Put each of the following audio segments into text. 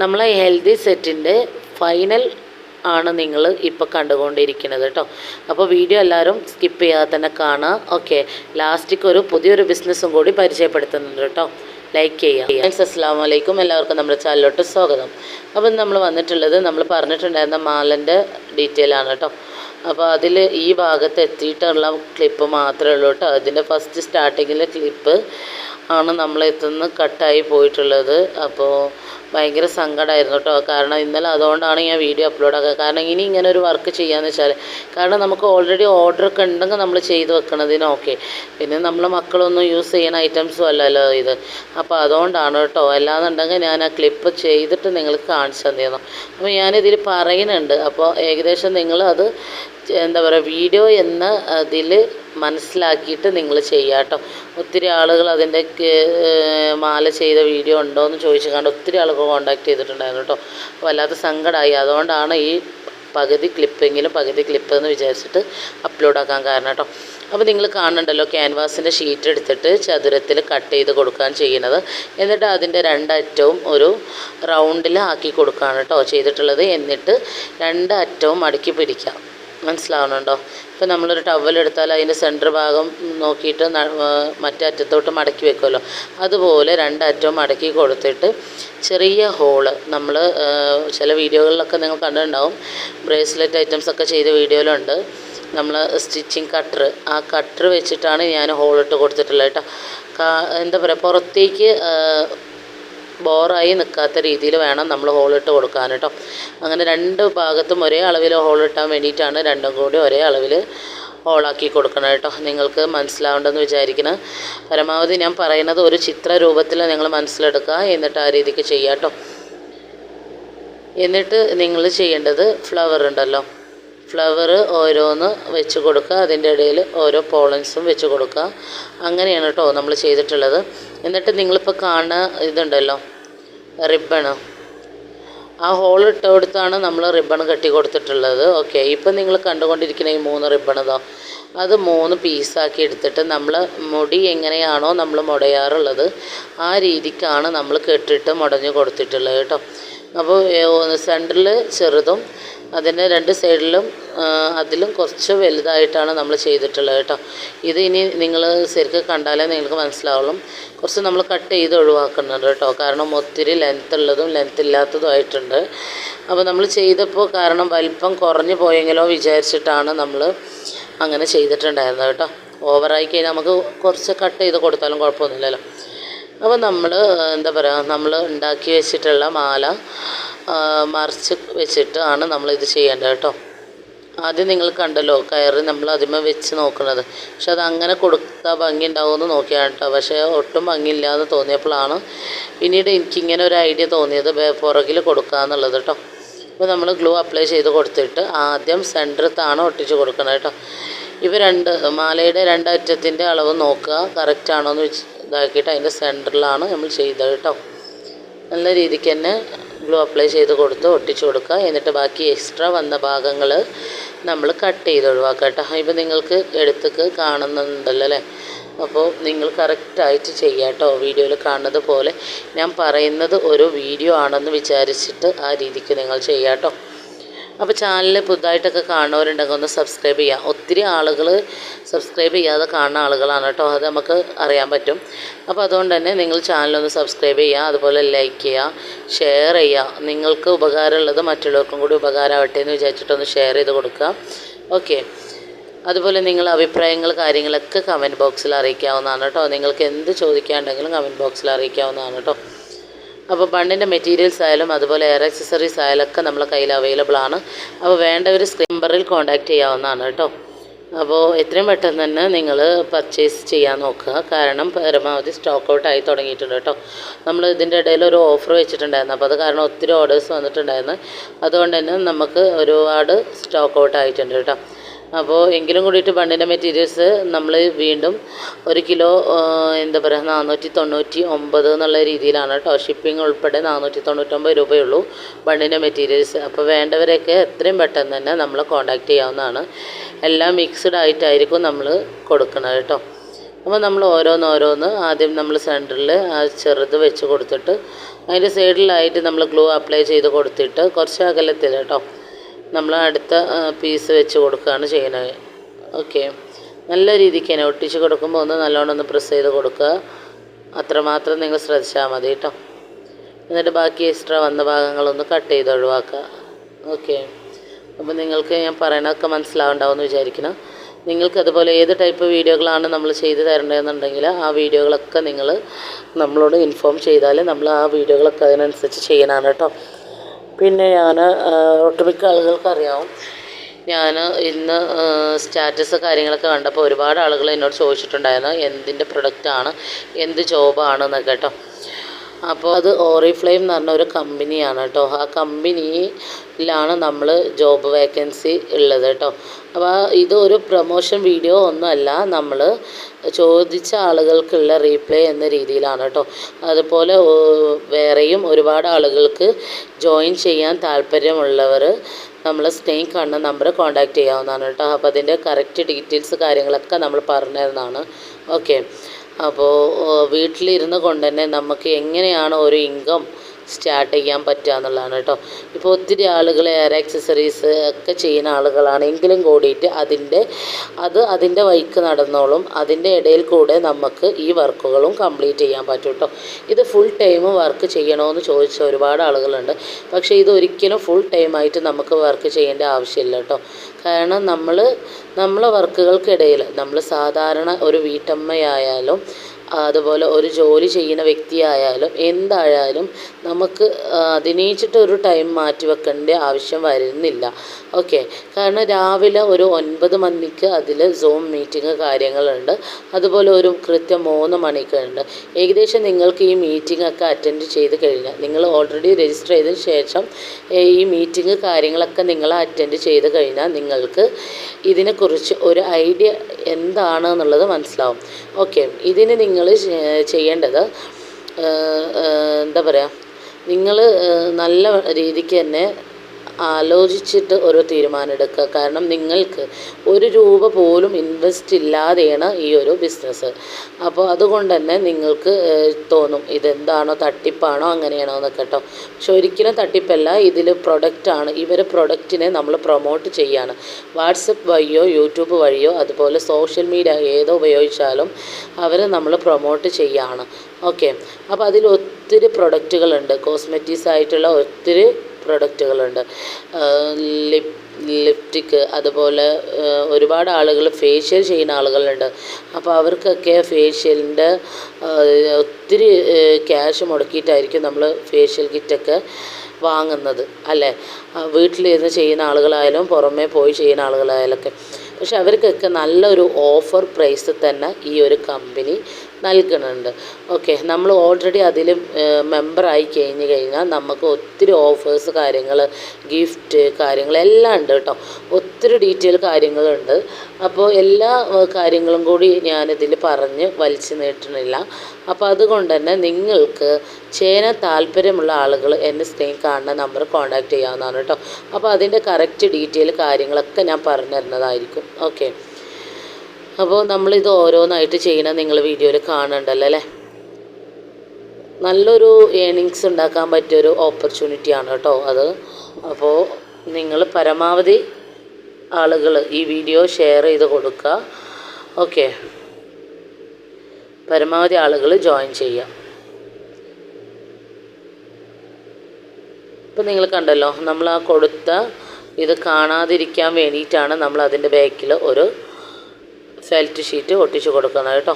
നമ്മളെ ഹെൽത്തി സെറ്റിന്റെ ഫൈനൽ ആണ് നിങ്ങൾ ഇപ്പോൾ കണ്ടുകൊണ്ടിരിക്കുന്നത് കേട്ടോ അപ്പോൾ വീഡിയോ എല്ലാവരും സ്കിപ്പ് ചെയ്യാതെ തന്നെ കാണുക. ഓക്കെ ലാസ്റ്റിക്ക് ഒരു പുതിയൊരു ബിസിനസ്സും കൂടി പരിചയപ്പെടുത്തുന്നുണ്ട് കേട്ടോ ലൈക്ക് ചെയ്യുക. അസ്സാം വലൈക്കും എല്ലാവർക്കും നമ്മുടെ ചാനലിലോട്ട് സ്വാഗതം. അപ്പം നമ്മൾ വന്നിട്ടുള്ളത് നമ്മൾ പറഞ്ഞിട്ടുണ്ടായിരുന്ന മാലന്റെ ഡീറ്റെയിൽ ആണ് കേട്ടോ അപ്പോൾ അതിൽ ഈ ഭാഗത്ത് എത്തിയിട്ടുള്ള ക്ലിപ്പ് മാത്രമേ ഉള്ളൂ കേട്ടോ അതിന്റെ ഫസ്റ്റ് സ്റ്റാർട്ടിങ്ങിലെ ക്ലിപ്പ് ആണ് നമ്മളെത്തുന്ന കട്ടായി പോയിട്ടുള്ളത്. അപ്പോൾ ഭയങ്കര സങ്കടമായിരുന്നു കേട്ടോ. കാരണം ഇന്നലെ അതുകൊണ്ടാണ് ഞാൻ വീഡിയോ അപ്ലോഡ് ആക്കുക. കാരണം ഇനി ഇങ്ങനെ ഒരു വർക്ക് ചെയ്യാന്ന് വെച്ചാൽ കാരണം നമുക്ക് ഓൾറെഡി ഓർഡറൊക്കെ ഉണ്ടെങ്കിൽ നമ്മൾ ചെയ്ത് വെക്കണതിന് ഓക്കെ പിന്നെ നമ്മൾ മക്കളൊന്നും യൂസ് ചെയ്യുന്ന ഐറ്റംസും അല്ലല്ലോ ഇത്. അപ്പോൾ അതുകൊണ്ടാണ് കേട്ടോ. അല്ലാന്നുണ്ടെങ്കിൽ ഞാൻ ആ ക്ലിപ്പ് ചെയ്തിട്ട് നിങ്ങൾക്ക് കാണിച്ചു തന്നിരുന്നു അപ്പോൾ ഞാനിതിൽ പറയുന്നുണ്ട്. അപ്പോൾ ഏകദേശം നിങ്ങൾ അത് എന്താ പറയുക വീഡിയോ എന്ന അതിൽ മനസ്സിലാക്കിയിട്ട് നിങ്ങൾ ചെയ്യുക കേട്ടോ. ഒത്തിരി ആളുകൾ അതിന്റെ മാല ചെയ്ത വീഡിയോ ഉണ്ടോ എന്ന് ചോദിച്ചു കണ്ട് ഒത്തിരി ആളുകൾ കോൺടാക്ട് ചെയ്തിട്ടുണ്ടായിരുന്നു കേട്ടോ. അപ്പോൾ വല്ലാത്ത സങ്കടമായി അതുകൊണ്ടാണ് ഈ പകുതി ക്ലിപ്പെങ്കിലും പകുതി ക്ലിപ്പ് എന്ന് വിചാരിച്ചിട്ട് അപ്ലോഡ് ആക്കാൻ കാരണം കേട്ടോ. അപ്പോൾ നിങ്ങൾ കാണുന്നുണ്ടല്ലോ ക്യാൻവാസിന്റെ ഷീറ്റ് എടുത്തിട്ട് ചതുരത്തിൽ കട്ട് ചെയ്ത് കൊടുക്കാൻ ചെയ്യുന്നത്. എന്നിട്ട് അതിന്റെ രണ്ടറ്റവും ഒരു റൗണ്ടിൽ ആക്കി കൊടുക്കുകയാണ് കേട്ടോ ചെയ്തിട്ടുള്ളത്. എന്നിട്ട് രണ്ടറ്റവും മടക്കി പിടിക്കാം മനസ്സിലാവുന്നുണ്ടോ ഇപ്പം നമ്മളൊരു ടവലെടുത്താൽ അതിന്റെ സെന്റർ ഭാഗം നോക്കിയിട്ട് മറ്റേ അറ്റത്തോട്ട് മടക്കി വെക്കുമല്ലോ അതുപോലെ രണ്ടറ്റവും മടക്കി കൊടുത്തിട്ട് ചെറിയ ഹോൾ നമ്മൾ ചില വീഡിയോകളിലൊക്കെ നിങ്ങൾ കണ്ടിട്ടുണ്ടാവും. ബ്രേസ്ലെറ്റ് ഐറ്റംസ് ഒക്കെ ചെയ്ത വീഡിയോയിലുണ്ട്. നമ്മൾ സ്റ്റിച്ചിങ് കട്ടർ ആ കട്ടർ വെച്ചിട്ടാണ് ഞാൻ ഹോളിട്ട് കൊടുത്തിട്ടുള്ളത് കേട്ടോ. എന്താ പറയുക പുറത്തേക്ക് ബോറായി നിൽക്കാത്ത രീതിയിൽ വേണം നമ്മൾ ഹോളിട്ട് കൊടുക്കാൻ കേട്ടോ. അങ്ങനെ രണ്ട് ഭാഗത്തും ഒരേ അളവിൽ ഹോളിട്ടാൻ വേണ്ടിയിട്ടാണ് രണ്ടും കൂടി ഒരേ അളവിൽ ഹോളാക്കി കൊടുക്കണം കേട്ടോ. നിങ്ങൾക്ക് മനസ്സിലാവേണ്ടെന്ന് വിചാരിക്കണം പരമാവധി ഞാൻ പറയുന്നത് ഒരു ചിത്രരൂപത്തിൽ നിങ്ങൾ മനസ്സിലെടുക്കുക എന്നിട്ട് ആ രീതിക്ക് ചെയ്യാം കേട്ടോ. എന്നിട്ട് നിങ്ങൾ ചെയ്യേണ്ടത് ഫ്ലവർ ഉണ്ടല്ലോ. ഫ്ലവർ ഓരോന്ന് വെച്ച് കൊടുക്കുക. അതിന്റെ ഇടയിൽ ഓരോ പോളൻസും വെച്ച് കൊടുക്കുക. അങ്ങനെയാണ് കേട്ടോ നമ്മൾ ചെയ്തിട്ടുള്ളത്. എന്നിട്ട് നിങ്ങളിപ്പോൾ കാണുന്ന ഇതുണ്ടല്ലോ റിബണ് ആ ഹോൾ ഇട്ട് കൊടുത്താണ് നമ്മൾ റിബൺ കെട്ടി കൊടുത്തിട്ടുള്ളത്. ഓക്കെ ഇപ്പം നിങ്ങൾ കണ്ടുകൊണ്ടിരിക്കുന്ന ഈ മൂന്ന് റിബൺ ഇതോ. അത് മൂന്ന് പീസാക്കി എടുത്തിട്ട് നമ്മൾ മുടി എങ്ങനെയാണോ നമ്മൾ മുടയാറുള്ളത് ആ രീതിക്കാണ് നമ്മൾ കെട്ടിട്ട് മുടഞ്ഞ് കൊടുത്തിട്ടുള്ളത് കേട്ടോ. അപ്പോൾ സെന്ററിൽ ചെറുതും അതിന്റെ രണ്ട് സൈഡിലും അതിലും കുറച്ച് വലുതായിട്ടാണ് നമ്മൾ ചെയ്തിട്ടുള്ളത് കേട്ടോ. ഇത് ഇനി നിങ്ങൾ ശരിക്കും കണ്ടാലേ നിങ്ങൾക്ക് മനസ്സിലാവുള്ളൂ. കുറച്ച് നമ്മൾ കട്ട് ചെയ്ത് ഒഴിവാക്കുന്നുണ്ട് കേട്ടോ. കാരണം ഒത്തിരി ലെങ്ത് ഉള്ളതും ലെങ്ത് ഇല്ലാത്തതും ആയിട്ടുണ്ട്. അപ്പോൾ നമ്മൾ ചെയ്തപ്പോൾ കാരണം വലിപ്പം കുറഞ്ഞു പോയെങ്കിലോ വിചാരിച്ചിട്ടാണ് നമ്മൾ അങ്ങനെ ചെയ്തിട്ടുണ്ടായിരുന്നത് കേട്ടോ. ഓവറായി കഴിഞ്ഞാൽ നമുക്ക് കുറച്ച് കട്ട് ചെയ്ത് കൊടുത്താലും കുഴപ്പമൊന്നുമില്ലല്ലോ. അപ്പോൾ നമ്മൾ എന്താ പറയുക നമ്മൾ ഉണ്ടാക്കി വെച്ചിട്ടുള്ള മാല മറിച്ച് വെച്ചിട്ട് ആണ് നമ്മളിത് ചെയ്യേണ്ടത് കേട്ടോ. ആദ്യം നിങ്ങൾ കണ്ടല്ലോ കയറ് നമ്മൾ അതിമേ വെച്ച് നോക്കുന്നത്. പക്ഷെ അത് അങ്ങനെ കൊടുത്താൽ ഭംഗി ഉണ്ടാവുമെന്ന് നോക്കിയാണ് കേട്ടോ. പക്ഷേ ഒട്ടും ഭംഗിയില്ല എന്ന് തോന്നിയപ്പോഴാണ് പിന്നീട് എനിക്കിങ്ങനെ ഒരു ഐഡിയ തോന്നിയത് പുറകിൽ കൊടുക്കുക എന്നുള്ളത് കേട്ടോ. അപ്പോൾ നമ്മൾ ഗ്ലൂ അപ്ലൈ ചെയ്ത് കൊടുത്തിട്ട് ആദ്യം സെന്ററത്താണ് ഒട്ടിച്ച് കൊടുക്കണം കേട്ടോ. ഇവ രണ്ട് മാലയുടെ രണ്ടറ്റത്തിന്റെ അളവ് നോക്കുക കറക്റ്റ് ആണോ എന്ന് വെച്ച് ഇതാക്കിയിട്ട് അതിന്റെ സെന്ററിലാണ് നമ്മൾ ചെയ്തത് കേട്ടോ. നല്ല രീതിക്ക് തന്നെ ഗ്ലൂ അപ്ലൈ ചെയ്ത് കൊടുത്ത് ഒട്ടിച്ചു കൊടുക്കുക. എന്നിട്ട് ബാക്കി എക്സ്ട്രാ വന്ന ഭാഗങ്ങൾ നമ്മൾ കട്ട് ചെയ്ത് ഒഴിവാക്കുക കേട്ടോ. ഇപ്പം നിങ്ങൾക്ക് എടുത്തേക്ക് കാണുന്നുണ്ടല്ലോ അല്ലേ? അപ്പോൾ നിങ്ങൾ കറക്റ്റായിട്ട് ചെയ്യുക കേട്ടോ വീഡിയോയിൽ കാണുന്നത് പോലെ. ഞാൻ പറയുന്നത് ഒരു വീഡിയോ ആണെന്ന് വിചാരിച്ചിട്ട് ആ രീതിക്ക് നിങ്ങൾ ചെയ്യാം കേട്ടോ. അപ്പോൾ ചാനൽ പുതുതായിട്ടൊക്കെ കാണുന്നവരുണ്ടെങ്കിൽ ഒന്ന് സബ്സ്ക്രൈബ് ചെയ്യാം. ഒത്തിരി ആളുകൾ സബ്സ്ക്രൈബ് ചെയ്യാതെ കാണുന്ന ആളുകളാണ് കേട്ടോ. അത് നമുക്ക് അറിയാൻ പറ്റും. അപ്പോൾ അതുകൊണ്ട് തന്നെ നിങ്ങൾ ചാനലൊന്ന് സബ്സ്ക്രൈബ് ചെയ്യുക അതുപോലെ ലൈക്ക് ചെയ്യുക ഷെയർ ചെയ്യുക നിങ്ങൾക്ക് ഉപകാരമുള്ളത് മറ്റുള്ളവർക്കും കൂടി ഉപകാരമാവട്ടെ എന്ന് വിചാരിച്ചിട്ടൊന്ന് ഷെയർ ചെയ്ത് കൊടുക്കുക ഓക്കെ അതുപോലെ നിങ്ങൾ അഭിപ്രായങ്ങൾ കാര്യങ്ങളൊക്കെ കമന്റ് ബോക്സിൽ അറിയിക്കാവുന്നതാണ് കേട്ടോ. നിങ്ങൾക്ക് എന്ത് ചോദിക്കാനുണ്ടെങ്കിലും കമന്റ് ബോക്സിൽ അറിയിക്കാവുന്നതാണ് കേട്ടോ. അപ്പോൾ ബണ്ണിന്റെ മെറ്റീരിയൽസ് ആയാലും അതുപോലെ എയർ ആക്സസറീസ് ആയാലും ഒക്കെ നമ്മളെ കയ്യിൽ അവൈലബിൾ ആണ്. അപ്പോൾ വേണ്ടവർ സ്ക്രീൻ നമ്പറിൽ കോൺടാക്റ്റ് ചെയ്യാവുന്നതാണ് കേട്ടോ. അപ്പോൾ എത്രയും പെട്ടെന്ന് തന്നെ നിങ്ങൾ പർച്ചേസ് ചെയ്യാൻ നോക്കുക. കാരണം പരമാവധി സ്റ്റോക്ക് ഔട്ട് ആയി തുടങ്ങിയിട്ടുണ്ട് കേട്ടോ. നമ്മൾ ഇതിന്റെ ഇടയിൽ ഒരു ഓഫർ വെച്ചിട്ടുണ്ടായിരുന്നു. അപ്പോൾ അത് കാരണം ഒത്തിരി ഓർഡേഴ്സ് വന്നിട്ടുണ്ടായിരുന്നു. അതുകൊണ്ട് തന്നെ നമുക്ക് ഒരുപാട് സ്റ്റോക്ക് ഔട്ട് ആയിട്ടുണ്ട് കേട്ടോ. അപ്പോൾ എങ്കിലും കൂടിയിട്ട് ബണ്ടിന്റെ മെറ്റീരിയൽസ് നമ്മൾ വീണ്ടും ഒരു കിലോ എന്താ പറയുക നാനൂറ്റി തൊണ്ണൂറ്റി ഒമ്പത് എന്നുള്ള രീതിയിലാണ് കേട്ടോ ഷിപ്പിംഗ് ഉൾപ്പെടെ നാനൂറ്റി തൊണ്ണൂറ്റൊമ്പത് രൂപയുള്ളൂ ബണ്ടിന്റെ മെറ്റീരിയൽസ്. അപ്പോൾ വേണ്ടവരെയൊക്കെ എത്രയും പെട്ടെന്ന് തന്നെ നമ്മളെ കോൺടാക്റ്റ് ചെയ്യാവുന്നതാണ്. എല്ലാം മിക്സ്ഡ് ആയിട്ടായിരിക്കും നമ്മൾ കൊടുക്കുന്നത് കേട്ടോ. അപ്പോൾ നമ്മൾ ഓരോന്ന് ഓരോന്ന് ആദ്യം നമ്മൾ സെന്ററിൽ ആ ചെറുത് വെച്ച് കൊടുത്തിട്ട് അതിന്റെ സൈഡിലായിട്ട് നമ്മൾ ഗ്ലൂ അപ്ലൈ ചെയ്ത് കൊടുത്തിട്ട് കുറച്ച് അകലത്തിൽ കേട്ടോ നമ്മൾ അടുത്ത പീസ് വെച്ച് കൊടുക്കുകയാണ് ചെയ്യുന്നത്. ഓക്കെ നല്ല രീതിക്ക് തന്നെ ഒട്ടിച്ച് കൊടുക്കുമ്പോൾ ഒന്ന് നല്ലോണം ഒന്ന് പ്രസ് ചെയ്ത് കൊടുക്കുക അത്രമാത്രം നിങ്ങൾ ശ്രദ്ധിച്ചാൽ മതി കേട്ടോ എന്നിട്ട് ബാക്കി എക്സ്ട്രാ വന്ന ഭാഗങ്ങളൊന്ന് കട്ട് ചെയ്ത് ഒഴിവാക്കുക ഓക്കെ അപ്പോൾ നിങ്ങൾക്ക് ഞാൻ പറയണതൊക്കെ മനസ്സിലാവുണ്ടാവുമെന്ന് വിചാരിക്കണം നിങ്ങൾക്ക് അതുപോലെ ഏത് ടൈപ്പ് വീഡിയോകളാണ് നമ്മൾ ചെയ്ത് തരേണ്ടതെന്നുണ്ടെങ്കിൽ ആ വീഡിയോകളൊക്കെ നിങ്ങൾ നമ്മളോട് ഇൻഫോം ചെയ്താൽ നമ്മൾ ആ വീഡിയോകളൊക്കെ അതിനനുസരിച്ച് ചെയ്യാനാണ് കേട്ടോ പിന്നെ ഞാൻ ഒട്ടുമിക്ക ആളുകൾക്ക് അറിയാവും ഞാൻ ഇന്ന് സ്റ്റാറ്റസ് കാര്യങ്ങളൊക്കെ കണ്ടപ്പോൾ ഒരുപാട് ആളുകൾ എന്നോട് ചോദിച്ചിട്ടുണ്ടായിരുന്നു എന്തിന്റെ പ്രൊഡക്റ്റാണ് എന്ത് ജോബാണ് എന്നൊക്കെ കേട്ടോ. അപ്പോൾ അത് ഓറിഫ്ലെയിം എന്ന് പറഞ്ഞ ഒരു കമ്പനിയാണ് കേട്ടോ. ആ കമ്പനിയിലാണ് നമ്മൾ ജോബ് വേക്കൻസി ഉള്ളത് കേട്ടോ. അപ്പോൾ ഇത് ഒരു പ്രൊമോഷൻ വീഡിയോ ഒന്നുമല്ല. നമ്മൾ ചോദിച്ച ആളുകൾക്കുള്ള റീപ്ലൈ എന്ന രീതിയിലാണ് കേട്ടോ. അതുപോലെ വേറെയും ഒരുപാട് ആളുകൾക്ക് ജോയിൻ ചെയ്യാൻ താല്പര്യമുള്ളവർ നമ്മൾ സ്നേഹം കാണുന്ന നമ്പർ കോൺടാക്റ്റ് ചെയ്യാവുന്നതാണ് കേട്ടോ. അപ്പോൾ അതിന്റെ കറക്റ്റ് ഡീറ്റെയിൽസ് കാര്യങ്ങളൊക്കെ നമ്മൾ പറഞ്ഞു ഓക്കെ അപ്പോൾ വീട്ടിലിരുന്ന് കൊണ്ട് തന്നെ നമുക്ക് എങ്ങനെയാണ് ഒരു ഇൻകം സ്റ്റാർട്ട് ചെയ്യാൻ പറ്റുക എന്നുള്ളതാണ് കേട്ടോ. ഇപ്പോൾ ഒത്തിരി ആളുകൾ എയർ ആക്സസറീസ് ഒക്കെ ചെയ്യുന്ന ആളുകളാണ് എങ്കിലും കൂടിയിട്ട് അതിന്റെ അത് അതിന്റെ വഴിക്ക് നടന്നോളും. അതിന്റെ ഇടയിൽ കൂടെ നമുക്ക് ഈ വർക്കുകളും കംപ്ലീറ്റ് ചെയ്യാൻ പറ്റും കേട്ടോ. ഇത് ഫുൾ ടൈം വർക്ക് ചെയ്യണമെന്ന് ചോദിച്ച ഒരുപാട് ആളുകളുണ്ട്. പക്ഷേ ഇത് ഒരിക്കലും ഫുൾ ടൈമായിട്ട് നമുക്ക് വർക്ക് ചെയ്യേണ്ട ആവശ്യമില്ല കേട്ടോ. കാരണം നമ്മൾ നമ്മളെ വർക്കുകൾക്കിടയിൽ നമ്മൾ സാധാരണ ഒരു വീട്ടമ്മയായാലും അതുപോലെ ഒരു ജോലി ചെയ്യുന്ന വ്യക്തിയായാലും എന്തായാലും നമുക്ക് അതിനേച്ചിട്ട് ഒരു ടൈം മാറ്റി വെക്കേണ്ട ആവശ്യം വരുന്നില്ല. ഓക്കെ കാരണം രാവിലെ ഒരു ഒൻപത് മണിക്ക് അതിൽ സൂം മീറ്റിംഗ് കാര്യങ്ങളുണ്ട്. അതുപോലെ ഒരു കൃത്യം മൂന്ന് മണിക്കുണ്ട്. ഏകദേശം നിങ്ങൾക്ക് ഈ മീറ്റിംഗ് ഒക്കെ അറ്റൻഡ് ചെയ്ത് കഴിഞ്ഞാൽ നിങ്ങൾ ഓൾറെഡി രജിസ്റ്റർ ചെയ്തതിന് ശേഷം ഈ മീറ്റിംഗ് കാര്യങ്ങളൊക്കെ നിങ്ങൾ അറ്റൻഡ് ചെയ്ത് കഴിഞ്ഞാൽ നിങ്ങൾക്ക് ഇതിനെക്കുറിച്ച് ഒരു ഐഡിയ എന്താണെന്നുള്ളത് മനസ്സിലാവും. ഓക്കെ ഇതിന് നിങ്ങൾ ചെയ്യേണ്ടത്. ഏഹ്, ഏഹ്, എന്താ പറയുക നിങ്ങൾ നല്ല രീതിക്ക് തന്നെ ആലോചിച്ചിട്ട് ഒരു തീരുമാനം എടുക്കുക കാരണം നിങ്ങൾക്ക് ഒരു രൂപ പോലും ഇൻവെസ്റ്റ് ഇല്ലാതെയാണ് ഈ ഒരു ബിസിനസ് അപ്പോൾ അതുകൊണ്ട് തന്നെ നിങ്ങൾക്ക് തോന്നും ഇതെന്താണോ തട്ടിപ്പാണോ അങ്ങനെയാണോ എന്നൊക്കെ കേട്ടോ. പക്ഷെ ഒരിക്കലും തട്ടിപ്പല്ല ഇതിൽ പ്രൊഡക്റ്റാണ് ഇവർ പ്രൊഡക്റ്റിനെ നമ്മൾ പ്രൊമോട്ട് ചെയ്യാണ്. വാട്സപ്പ് വഴിയോ യൂട്യൂബ് വഴിയോ അതുപോലെ സോഷ്യൽ മീഡിയ ഏതോ ഉപയോഗിച്ചാലും അവരെ നമ്മൾ പ്രൊമോട്ട് ചെയ്യാണ്. ഓക്കെ. അപ്പോൾ അതിൽ ഒത്തിരി പ്രൊഡക്റ്റുകളുണ്ട് കോസ്മെറ്റിക്സ് ആയിട്ടുള്ള ഒത്തിരി പ്രൊഡക്റ്റുകളുണ്ട് ലിപ് ലിപ്റ്റിക്ക് അതുപോലെ ഒരുപാട് ആളുകൾ ഫേഷ്യൽ ചെയ്യുന്ന ആളുകളുണ്ട്. അപ്പോൾ അവർക്കൊക്കെ ഫേഷ്യലിന്റെ ഒത്തിരി ക്യാഷ് മുടക്കിയിട്ടായിരിക്കും നമ്മൾ ഫേഷ്യൽ കിറ്റൊക്കെ വാങ്ങുന്നത് അല്ലേ? വീട്ടിലിരുന്ന് ചെയ്യുന്ന ആളുകളായാലും പുറമേ പോയി ചെയ്യുന്ന ആളുകളായാലൊക്കെ. പക്ഷെ അവർക്കൊക്കെ നല്ലൊരു ഓഫർ പ്രൈസിൽ തന്നെ ഈ ഒരു കമ്പനി നൽകുന്നുണ്ട് ഓക്കെ നമ്മൾ ഓൾറെഡി അതിൽ മെമ്പറായി കഴിഞ്ഞ് കഴിഞ്ഞാൽ നമുക്ക് ഒത്തിരി ഓഫേഴ്സ് കാര്യങ്ങൾ ഗിഫ്റ്റ് കാര്യങ്ങളെല്ലാം ഉണ്ട് കേട്ടോ. ഒത്തിരി ഡീറ്റെയിൽ കാര്യങ്ങളുണ്ട്. അപ്പോൾ എല്ലാ കാര്യങ്ങളും കൂടി ഞാനിതിൽ പറഞ്ഞ് വലിച്ചു നീട്ടണില്ല. അപ്പോൾ അതുകൊണ്ട് തന്നെ നിങ്ങൾക്ക് ചേന താല്പര്യമുള്ള ആളുകൾ എന്നെ സ്ക്രീൻ കാണുന്ന നമ്പർ കോൺടാക്റ്റ് ചെയ്യാവുന്നതാണ് കേട്ടോ. അപ്പോൾ അതിന്റെ കറക്റ്റ് ഡീറ്റെയിൽ കാര്യങ്ങളൊക്കെ ഞാൻ പറഞ്ഞു തരുന്നതായിരിക്കും. ഓക്കെ അപ്പോൾ നമ്മളിത് ഓരോന്നായിട്ട് ചെയ്യണം നിങ്ങൾ വീഡിയോയിൽ കാണണ്ടല്ലോ അല്ലേ? നല്ലൊരു ഏണിങ്സ് ഉണ്ടാക്കാൻ പറ്റിയൊരു ഓപ്പർച്യൂണിറ്റിയാണ് കേട്ടോ അത്. അപ്പോൾ നിങ്ങൾ പരമാവധി ആളുകൾ ഈ വീഡിയോ ഷെയർ ചെയ്ത് കൊടുക്കുക. ഓക്കെ പരമാവധി ആളുകൾ ജോയിൻ ചെയ്യാം ഇപ്പം നിങ്ങൾ കണ്ടല്ലോ നമ്മൾ ആ കൊടുത്ത ഇത് കാണാതിരിക്കാൻ വേണ്ടിയിട്ടാണ് നമ്മൾ അതിന്റെ ബാക്കിൽ ഒരു ഫെൽറ്റ് ഷീറ്റ് ഒട്ടിച്ച് കൊടുക്കുന്നത് കേട്ടോ.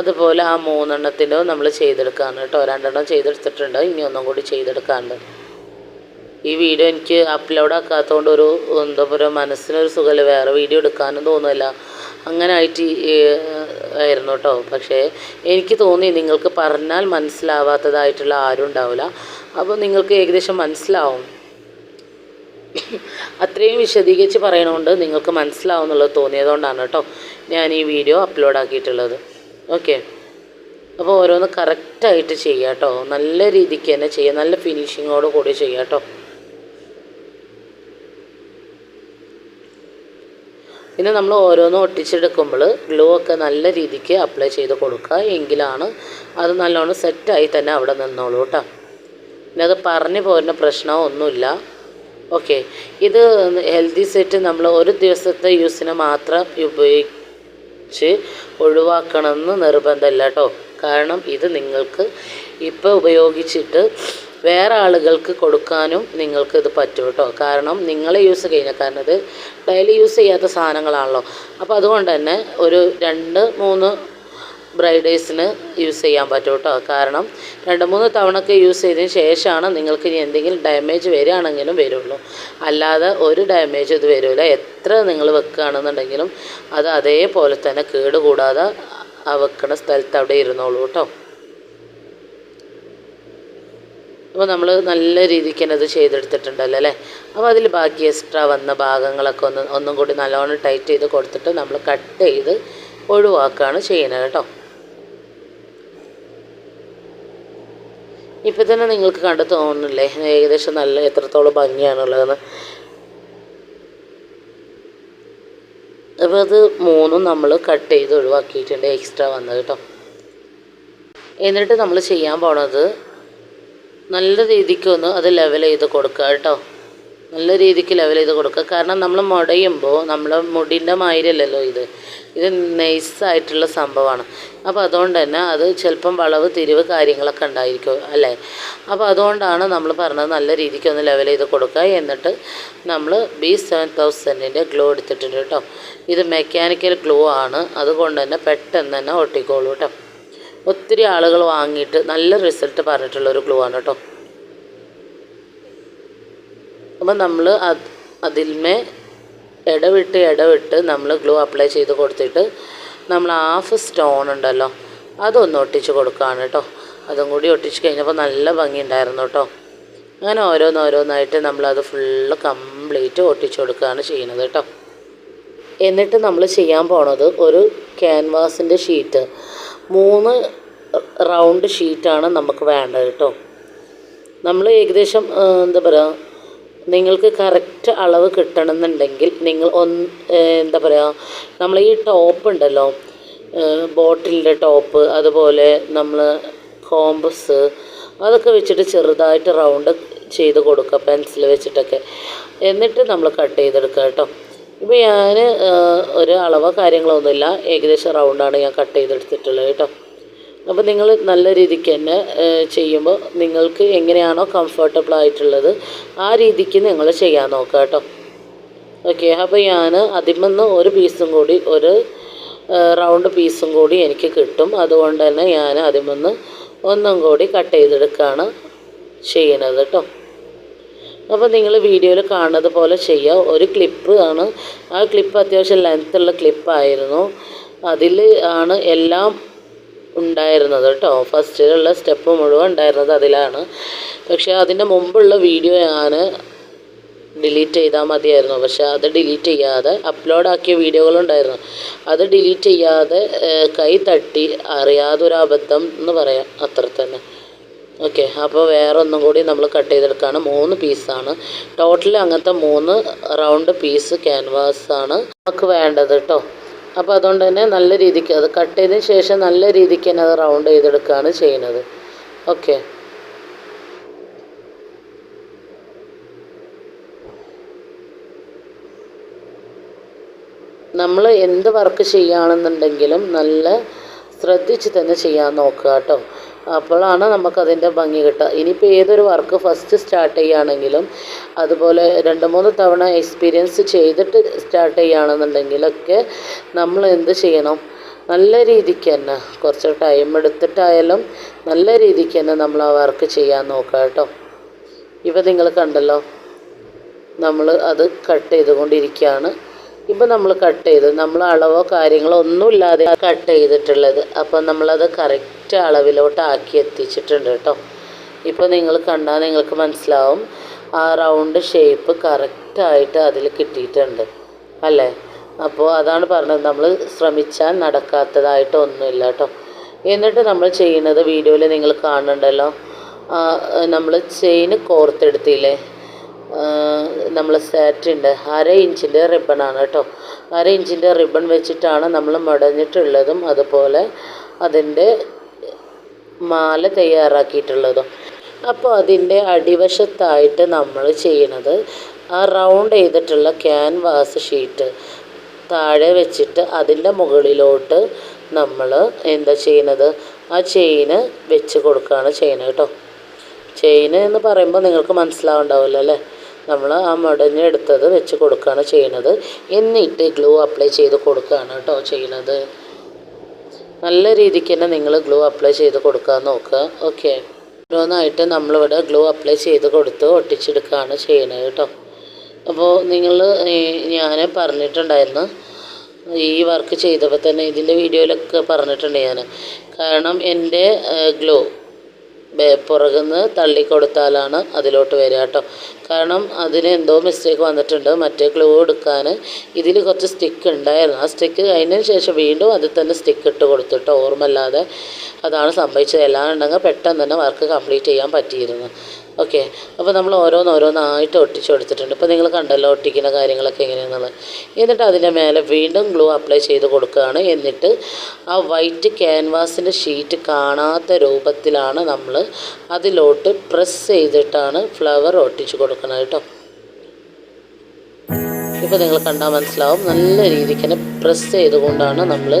അതുപോലെ ആ മൂന്നെണ്ണത്തിന്റെ നമ്മൾ ചെയ്തെടുക്കാണ് കേട്ടോ. രണ്ടെണ്ണം ചെയ്തെടുത്തിട്ടുണ്ട്. ഇനി ഒന്നും കൂടി ചെയ്തെടുക്കാനുണ്ട് ഈ വീഡിയോ എനിക്ക് അപ്ലോഡ് ആക്കാത്തതുകൊണ്ട് ഒരു എന്താ പറയുക മനസ്സിനൊരു സുഖമില്ല. വേറെ വീഡിയോ എടുക്കാനും തോന്നുന്നില്ല. അങ്ങനെ ആയിട്ട് ആയിരുന്നു കേട്ടോ. പക്ഷേ എനിക്ക് തോന്നി നിങ്ങൾക്ക് പറഞ്ഞാൽ മനസ്സിലാവാത്തതായിട്ടുള്ള ആരും ഉണ്ടാവില്ല. അപ്പോൾ നിങ്ങൾക്ക് ഏകദേശം മനസ്സിലാവും. അത്രയും വിശദീകരിച്ച് പറയണതുകൊണ്ട് നിങ്ങൾക്ക് മനസ്സിലാവും എന്നുള്ളത് തോന്നിയതുകൊണ്ടാണ് കേട്ടോ ഞാൻ ഈ വീഡിയോ അപ്ലോഡ് ആക്കിയിട്ടുള്ളത്. ഓക്കെ അപ്പോൾ ഓരോന്ന് കറക്റ്റായിട്ട് ചെയ്യുക കേട്ടോ. നല്ല രീതിക്ക് തന്നെ ചെയ്യുക നല്ല ഫിനിഷിങ്ങോട് കൂടി ചെയ്യുക കേട്ടോ. പിന്നെ നമ്മൾ ഓരോന്നും ഒട്ടിച്ചെടുക്കുമ്പോൾ ഗ്ലൂ ഒക്കെ നല്ല രീതിക്ക് അപ്ലൈ ചെയ്ത് കൊടുക്കുക. എങ്കിലാണ് അത് നല്ലോണം സെറ്റായി തന്നെ അവിടെ നിന്നോളൂ കേട്ടോ. പിന്നെ അത് പറഞ്ഞു പോരുന്ന പ്രശ്നമോ ഒന്നുമില്ല ഓക്കെ ഇത് ഹെൽത്തി സെറ്റ് നമ്മൾ ഒരു ദിവസത്തെ യൂസിന് മാത്രം ഉപയോഗിച്ച് ഒഴിവാക്കണമെന്ന് നിർബന്ധമില്ല കേട്ടോ കാരണം ഇത് നിങ്ങൾക്ക് ഇപ്പോൾ ഉപയോഗിച്ചിട്ട് വേറെ ആളുകൾക്ക് കൊടുക്കാനും നിങ്ങൾക്ക് ഇത് പറ്റും കേട്ടോ കാരണം നിങ്ങൾ യൂസ് കഴിഞ്ഞാൽ കാരണം ഇത് ഡെയിലി യൂസ് ചെയ്യാത്ത സാധനങ്ങളാണല്ലോ. അപ്പോൾ അതുകൊണ്ട് തന്നെ ഒരു രണ്ട് മൂന്ന് ബ്രൈഡേഴ്സിന് യൂസ് ചെയ്യാൻ പറ്റും കേട്ടോ കാരണം രണ്ട് മൂന്ന് തവണയൊക്കെ യൂസ് ചെയ്തതിന് ശേഷമാണ് നിങ്ങൾക്ക് ഇനി എന്തെങ്കിലും ഡാമേജ് വരികയാണെങ്കിലും വരുള്ളൂ. അല്ലാതെ ഒരു ഡാമേജ് ഇത് വരില്ല. എത്ര നിങ്ങൾ വെക്കുകയാണെന്നുണ്ടെങ്കിലും അത് അതേപോലെ തന്നെ കേടുകൂടാതെ ആ വെക്കണ സ്ഥലത്ത് അവിടെ ഇരുന്നോളൂ കേട്ടോ. അപ്പോൾ നമ്മൾ നല്ല രീതിക്ക് തന്നെ അത് ചെയ്തെടുത്തിട്ടുണ്ടല്ലോ അല്ലേ? അപ്പോൾ അതിൽ ബാക്കി എക്സ്ട്രാ വന്ന ഭാഗങ്ങളൊക്കെ ഒന്ന് ഒന്നും കൂടി നല്ലോണം ടൈറ്റ് ചെയ്ത് കൊടുത്തിട്ട് നമ്മൾ കട്ട് ചെയ്ത് ഒഴിവാക്കുകയാണ് ചെയ്യുന്നത് കേട്ടോ. ഇപ്പം തന്നെ നിങ്ങൾക്ക് കണ്ടു തോന്നുന്നില്ലേ? ഏകദേശം നല്ല എത്രത്തോളം ഭംഗിയാണുള്ളതെന്ന്? അപ്പോൾ അത് മൂന്നും നമ്മൾ കട്ട് ചെയ്ത് ഒഴിവാക്കിയിട്ടുണ്ട് എക്സ്ട്രാ വന്നത് കേട്ടോ എന്നിട്ട് നമ്മൾ ചെയ്യാൻ പോണത് നല്ല രീതിക്ക് ഒന്ന് അത് ലെവൽ ചെയ്ത് കൊടുക്കുക കേട്ടോ നല്ല രീതിക്ക് ലെവൽ ചെയ്ത് കൊടുക്കുക. കാരണം നമ്മൾ മുടയുമ്പോൾ നമ്മൾ മുടിന്റെ മാതിരിയല്ലല്ലോ ഇത്. ഇത് നൈസായിട്ടുള്ള സംഭവമാണ് അപ്പോൾ അതുകൊണ്ട് തന്നെ അത് ചിലപ്പം വളവ് തിരിവ് കാര്യങ്ങളൊക്കെ ഉണ്ടായിരിക്കും അല്ലേ? അപ്പോൾ അതുകൊണ്ടാണ് നമ്മൾ പറഞ്ഞത് നല്ല രീതിക്ക് ഒന്ന് ലെവൽ ചെയ്ത് കൊടുക്കുക. എന്നിട്ട് നമ്മൾ ബി സെവൻ തൗസൻഡിന്റെ ഗ്ലോ എടുത്തിട്ടുണ്ട് കേട്ടോ. ഇത് മെക്കാനിക്കൽ ഗ്ലോ ആണ്. അതുകൊണ്ട് തന്നെ പെട്ടെന്ന് തന്നെ ഒട്ടിക്കോളൂ കേട്ടോ. ഒത്തിരി ആളുകൾ വാങ്ങിയിട്ട് നല്ല റിസൾട്ട് പറഞ്ഞിട്ടുള്ള ഒരു ഗ്ലൂ ആണ് കേട്ടോ. അപ്പം നമ്മൾ അത് അതിന്മേ ഇടവിട്ട് ഇടവിട്ട് നമ്മൾ ഗ്ലൂ അപ്ലൈ ചെയ്ത് കൊടുത്തിട്ട് നമ്മൾ ഹാഫ് സ്റ്റോൺ ഉണ്ടല്ലോ അതൊന്ന് ഒട്ടിച്ച് കൊടുക്കുകയാണ് കേട്ടോ അതും കൂടി ഒട്ടിച്ച് കഴിഞ്ഞപ്പോൾ നല്ല ഭംഗി ഉണ്ടായിരുന്നു കേട്ടോ അങ്ങനെ ഓരോന്നോരോന്നായിട്ട് നമ്മളത് ഫുള്ള് കംപ്ലീറ്റ് ഒട്ടിച്ച് കൊടുക്കുകയാണ് ചെയ്യുന്നത് കേട്ടോ എന്നിട്ട് നമ്മൾ ചെയ്യാൻ പോണത് ഒരു ക്യാൻവാസിന്റെ ഷീറ്റ് മൂന്ന് റൗണ്ട് ഷീറ്റാണ് നമുക്ക് വേണ്ടത് കേട്ടോ നമ്മൾ ഏകദേശം എന്താ പറയുക നിങ്ങൾക്ക് കറക്റ്റ് അളവ് കിട്ടണമെന്നുണ്ടെങ്കിൽ നിങ്ങൾ ഒന്ന് എന്താ പറയുക നമ്മൾ ഈ ടോപ്പ് ഉണ്ടല്ലോ ബോട്ടിലിന്റെ ടോപ്പ് അതുപോലെ നമ്മൾ കോമ്പസ് അതൊക്കെ വെച്ചിട്ട് ചെറുതായിട്ട് റൗണ്ട് ചെയ്ത് കൊടുക്കുക പെൻസിൽ വെച്ചിട്ടൊക്കെ. എന്നിട്ട് നമ്മൾ കട്ട് ചെയ്തെടുക്കുക കേട്ടോ. ഇപ്പോൾ ഞാൻ ഒരു അളവോ കാര്യങ്ങളോ ഒന്നുമില്ല. ഏകദേശം റൗണ്ടാണ് ഞാൻ കട്ട് ചെയ്തെടുത്തിട്ടുള്ളത് കേട്ടോ. അപ്പോൾ നിങ്ങൾ നല്ല രീതിക്ക് തന്നെ ചെയ്യുമ്പോൾ നിങ്ങൾക്ക് എങ്ങനെയാണോ കംഫർട്ടബിൾ ആയിട്ടുള്ളത് ആ രീതിക്ക് നിങ്ങൾ ചെയ്യാൻ നോക്കുക കേട്ടോ. ഓക്കെ അപ്പോൾ ഞാൻ അതിമെന്ന് ഒരു പീസും കൂടി ഒരു റൗണ്ട് പീസും കൂടി എനിക്ക് കിട്ടും. അതുകൊണ്ട് തന്നെ ഞാൻ അതിമെന്ന് ഒന്നും കൂടി കട്ട് ചെയ്തെടുക്കുകയാണ് ചെയ്യണത് കേട്ടോ. അപ്പോൾ നിങ്ങൾ വീഡിയോയിൽ കാണുന്നത് പോലെ ചെയ്യുക ഒരു ക്ലിപ്പ് ആണ്. ആ ക്ലിപ്പ് അത്യാവശ്യം ലെങ്ത്തുള്ള ക്ലിപ്പായിരുന്നു അതിൽ ആണ് എല്ലാം ഉണ്ടായിരുന്നത് കേട്ടോ. ഫസ്റ്റിലുള്ള സ്റ്റെപ്പ് മുഴുവൻ ഉണ്ടായിരുന്നത് അതിലാണ്. പക്ഷേ അതിന്റെ മുമ്പുള്ള വീഡിയോ ഞാൻ ഡിലീറ്റ് ചെയ്താൽ മതിയായിരുന്നു. പക്ഷേ അത് ഡിലീറ്റ് ചെയ്യാതെ അപ്ലോഡ് ആക്കിയ വീഡിയോകളുണ്ടായിരുന്നു അത് ഡിലീറ്റ് ചെയ്യാതെ കൈ തട്ടി അറിയാതൊരു അബദ്ധം എന്ന് പറയാം. അത്ര തന്നെ. ഓക്കെ അപ്പോൾ വേറെ ഒന്നും കൂടി നമ്മൾ കട്ട് ചെയ്തെടുക്കുകയാണ് മൂന്ന് പീസാണ് ടോട്ടൽ അങ്ങനത്തെ മൂന്ന് റൗണ്ട് പീസ് ക്യാൻവാസാണ് നമുക്ക് വേണ്ടത് കേട്ടോ. അപ്പോൾ അതുകൊണ്ട് തന്നെ നല്ല രീതിക്ക് അത് കട്ട് ചെയ്തതിന് ശേഷം നല്ല രീതിക്ക് തന്നെ അത് റൗണ്ട് ചെയ്തെടുക്കുകയാണ് ചെയ്യുന്നത്. ഓക്കെ നമ്മൾ എന്ത് വർക്ക് ചെയ്യുകയാണെന്നുണ്ടെങ്കിലും നല്ല ശ്രദ്ധിച്ച് തന്നെ ചെയ്യാൻ നോക്കുക കേട്ടോ. അപ്പോഴാണ് നമുക്കതിന്റെ ഭംഗി കിട്ടുക. ഇനിയിപ്പോൾ ഏതൊരു വർക്ക് ഫസ്റ്റ് സ്റ്റാർട്ട് ചെയ്യുകയാണെങ്കിലും അതുപോലെ രണ്ട് മൂന്ന് തവണ എക്സ്പീരിയൻസ് ചെയ്തിട്ട് സ്റ്റാർട്ട് ചെയ്യുകയാണെന്നുണ്ടെങ്കിലൊക്കെ നമ്മൾ എന്ത് ചെയ്യണം? നല്ല രീതിക്ക് തന്നെ കുറച്ച് ടൈം എടുത്തിട്ടായാലും നല്ല രീതിക്ക് തന്നെ നമ്മൾ ആ വർക്ക് ചെയ്യാൻ നോക്കുക കേട്ടോ. ഇപ്പം നിങ്ങൾ കണ്ടല്ലോ. നമ്മൾ അത് കട്ട് ചെയ്തുകൊണ്ടിരിക്കുകയാണ്. ഇപ്പം നമ്മൾ കട്ട് ചെയ്തു നമ്മൾ അളവോ കാര്യങ്ങളോ ഒന്നുമില്ലാതെ കട്ട് ചെയ്തിട്ടുള്ളത്. അപ്പം നമ്മളത് കറക്റ്റ് അളവിലോട്ട് ആക്കി എത്തിച്ചിട്ടുണ്ട് കേട്ടോ. ഇപ്പോൾ നിങ്ങൾ കണ്ടാൽ നിങ്ങൾക്ക് മനസ്സിലാവും. ആ റൗണ്ട് ഷേപ്പ് കറക്റ്റായിട്ട് അതിൽ കിട്ടിയിട്ടുണ്ട്. അല്ലേ? അപ്പോൾ അതാണ് പറഞ്ഞത്. നമ്മൾ ശ്രമിച്ചാൽ നടക്കാത്തതായിട്ട് ഒന്നുമില്ല കേട്ടോ. എന്നിട്ട് നമ്മൾ ചെയ്യുന്നത് വീഡിയോയിൽ നിങ്ങൾ കാണുന്നുണ്ടല്ലോ. നമ്മൾ ചെയിന് കോർത്തെടുത്തില്ലേ? നമ്മൾ സാറ്റിന്റെ അര ഇഞ്ചിന്റെ റിബണാണ് കേട്ടോ. അര ഇഞ്ചിന്റെ റിബൺ വെച്ചിട്ടാണ് നമ്മൾ മടഞ്ഞിട്ടുള്ളതും അതുപോലെ അതിന്റെ മാല തയ്യാറാക്കിയിട്ടുള്ളതും. അപ്പോൾ അതിന്റെ അടിവശത്തായിട്ട് നമ്മൾ ചെയ്യണത് ആ റൗണ്ട് ചെയ്തിട്ടുള്ള ക്യാൻവാസ് ഷീറ്റ് താഴെ വെച്ചിട്ട് അതിന്റെ മുകളിലോട്ട് നമ്മൾ എന്താ ചെയ്യുന്നത് ആ ചെയിന് വെച്ച് കൊടുക്കുകയാണ് ചെയ്യുന്നത് കേട്ടോ. ചെയിന് എന്ന് പറയുമ്പോൾ നിങ്ങൾക്ക് മനസ്സിലാവുണ്ടാവില്ല അല്ലേ? നമ്മൾ ആ മുടഞ്ഞെടുത്തത് വെച്ച് കൊടുക്കുകയാണ് ചെയ്യുന്നത്. എന്നിട്ട് ഗ്ലൂ അപ്ലൈ ചെയ്ത് കൊടുക്കുകയാണ് കേട്ടോ ചെയ്യുന്നത്. നല്ല രീതിക്ക് തന്നെ നിങ്ങൾ ഗ്ലൂ അപ്ലൈ ചെയ്ത് കൊടുക്കാൻ നോക്കുക. ഓക്കെ ഓരോന്നായിട്ട് നമ്മളിവിടെ ഗ്ലൂ അപ്ലൈ ചെയ്ത് കൊടുത്ത് ഒട്ടിച്ചെടുക്കുകയാണ് ചെയ്യുന്നത് കേട്ടോ. അപ്പോൾ നിങ്ങൾ ഞാൻ പറഞ്ഞിട്ടുണ്ടായിരുന്നു. ഈ വർക്ക് ചെയ്തപ്പോൾ തന്നെ ഇതിന്റെ വീഡിയോയിലൊക്കെ പറഞ്ഞിട്ടുണ്ട് ഞാൻ കാരണം എന്റെ ഗ്ലോ പുറകുന്ന് തള്ളിക്കൊടുത്താലാണ് അതിലോട്ട് വരിക കേട്ടോ. കാരണം അതിന് എന്തോ മിസ്റ്റേക്ക് വന്നിട്ടുണ്ട്. മറ്റേ ക്ലൂ എടുക്കാൻ ഇതിൽ കുറച്ച് സ്റ്റിക്ക് ഉണ്ടായിരുന്നു. ആ സ്റ്റിക്ക് കഴിഞ്ഞതിന് ശേഷം വീണ്ടും അതിൽ തന്നെ സ്റ്റിക്ക് ഇട്ട് കൊടുത്തിട്ട് ഓർമ്മല്ലാതെ അതാണ് സംഭവിച്ചത്. എല്ലാം ഉണ്ടെങ്കിൽ പെട്ടെന്ന് തന്നെ വർക്ക് കംപ്ലീറ്റ് ചെയ്യാൻ പറ്റിയിരുന്നു. ഓക്കെ. അപ്പോൾ നമ്മൾ ഓരോന്നോരോന്നായിട്ട് ഒട്ടിച്ച് കൊടുത്തിട്ടുണ്ട്. ഇപ്പോൾ നിങ്ങൾ കണ്ടല്ലോ ഒട്ടിക്കുന്ന കാര്യങ്ങളൊക്കെ എങ്ങനെയാണെന്നുള്ളത്. എന്നിട്ട് അതിന്റെ മേലെ വീണ്ടും ഗ്ലൂ അപ്ലൈ ചെയ്ത് കൊടുക്കുകയാണ്. എന്നിട്ട് ആ വൈറ്റ് ക്യാൻവാസിന്റെ ഷീറ്റ് കാണാത്ത രൂപത്തിലാണ് നമ്മൾ അതിലോട്ട് പ്രസ് ചെയ്തിട്ടാണ് ഫ്ലവർ ഒട്ടിച്ച് കൊടുക്കുന്നത് കേട്ടോ. ഇപ്പോൾ നിങ്ങൾ കണ്ടാൽ മനസ്സിലാവും. നല്ല രീതിക്ക് തന്നെ പ്രസ് ചെയ്തുകൊണ്ടാണ് നമ്മൾ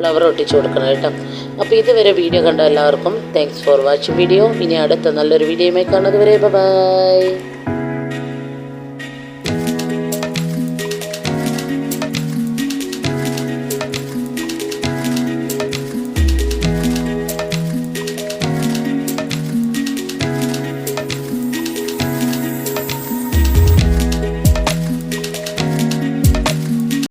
ഫ്ലവർ ഒട്ടിച്ചു കൊടുക്കണം കേട്ടോ. അപ്പോൾ ഇതുവരെ വീഡിയോ കണ്ട എല്ലാവർക്കും താങ്ക്സ് ഫോർ വാച്ചിങ് വീഡിയോ ഇനി അടുത്ത നല്ലൊരു വീഡിയോയുമായി കാണുന്നതുവരെ ബൈ